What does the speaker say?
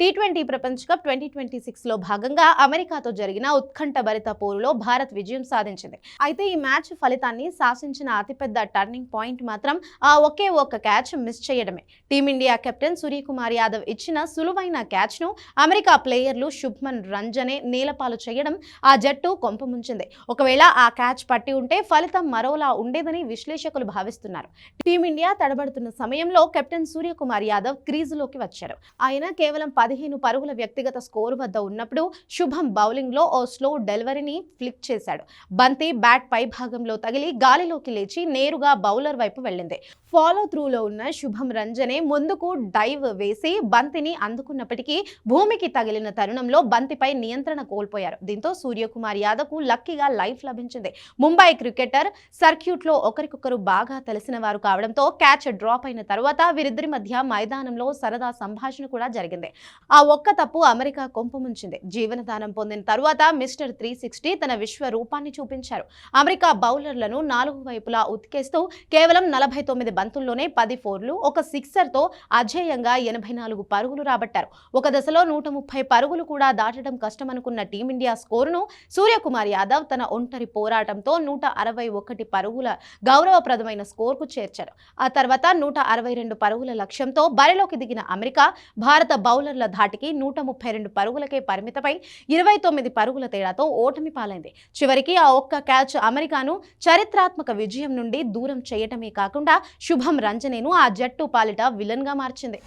Tea twenty ప్రపంచ cup twenty twenty సిక్స్లో భాగంగా అమెరికాతో జరిగిన ఉత్కంఠ భరిత పోరులో భారత్ విజయం సాధించింది. అయితే ఈ మ్యాచ్ ఫలితాన్ని శాసించిన అతిపెద్ద టర్నింగ్ పాయింట్ మాత్రం ఆ ఒకే ఒక్క క్యాచ్ మిస్ చేయడమే. Team India captain Suryakumar Yadav ఇచ్చిన సులువైన క్యాచ్ను అమెరికా ప్లేయర్లు శుభ్మన్ రంజనే నేలపాలు చేయడం ఆ జట్టు కొంపముంచింది ఒకవేళ ఆ క్యాచ్ పట్టి ఉంటే ఫలితం మరోలా ఉండేదని విశ్లేషకులు భావిస్తున్నారు. టీమిండియా తడబడుతున్న సమయంలో కెప్టెన్ సూర్యకుమార్ యాదవ్ క్రీజులోకి వచ్చారు. ఆయన కేవలం పదిహేను పరుగుల వ్యక్తిగత స్కోరు వద్ద ఉన్నప్పుడు శుభం బౌలింగ్లో ఓ స్లో డెలివరీని ఫ్లిక్ చేశాడు. బంతి బ్యాట్ పై భాగంలో తగిలి గాలిలోకి లేచి నేరుగా బౌలర్ వైపు వెళ్ళింది. ఫాలో త్రూలో ఉన్న శుభం రంజనే ముందుకు డైవ్ వేసి బంతిని అందుకున్నప్పటికీ భూమికి తగిలిన తరుణంలో బంతిపై నియంత్రణ కోల్పోయారు. దీంతో సూర్యకుమార్ యాదవ్కు లక్కీగా లైఫ్ లభించింది. ముంబై క్రికెటర్ సర్క్యూట్లో ఒకరికొకరు బాగా తెలిసిన వారు కావడంతో క్యాచ్ డ్రాప్ అయిన తర్వాత వీరిద్దరి మధ్య మైదానంలో సరదా సంభాషణ కూడా జరిగింది. ఆ ఒక్క తప్పు అమెరికా కొంపముంచింది జీవనదానం పొందిన తరువాత మిస్టర్ త్రీ సిక్స్టీ తన విశ్వ రూపాన్ని చూపించారు. అమెరికా బౌలర్లను నాలుగు వైపులా ఉతికేస్తూ కేవలం నలభై తొమ్మిది బంతుల్లోనే పది ఫోర్లు ఒక సిక్సర్తో అజేయంగా ఎనభై నాలుగు పరుగులు రాబట్టారు. ఒక దశలో నూట ముప్పై పరుగులు కూడా దాటడం కష్టమనుకున్న టీమిండియా స్కోరును సూర్యకుమార్ యాదవ్ తన ఒంటరి పోరాటంతో నూట అరవై ఒకటి పరుగుల గౌరవప్రదమైన స్కోర్కు చేర్చారు. ఆ తర్వాత నూట అరవై రెండు పరుగుల లక్ష్యంతో బరిలోకి దిగిన అమెరికా భారత బౌలర్ల ధాటికి నూట ముప్పై రెండు పరుగులకే పరిమితమై ఇరవై తొమ్మిది పరుగుల తేడాతో ఓటమి పాలైంది. చివరికి ఆ ఒక్క క్యాచ్ అమెరికాను చరిత్రాత్మక విజయం నుండి దూరం చేయటమే కాకుండా శుభం రంజనేను ఆ జట్టు పాలిట విలన్గా మార్చింది.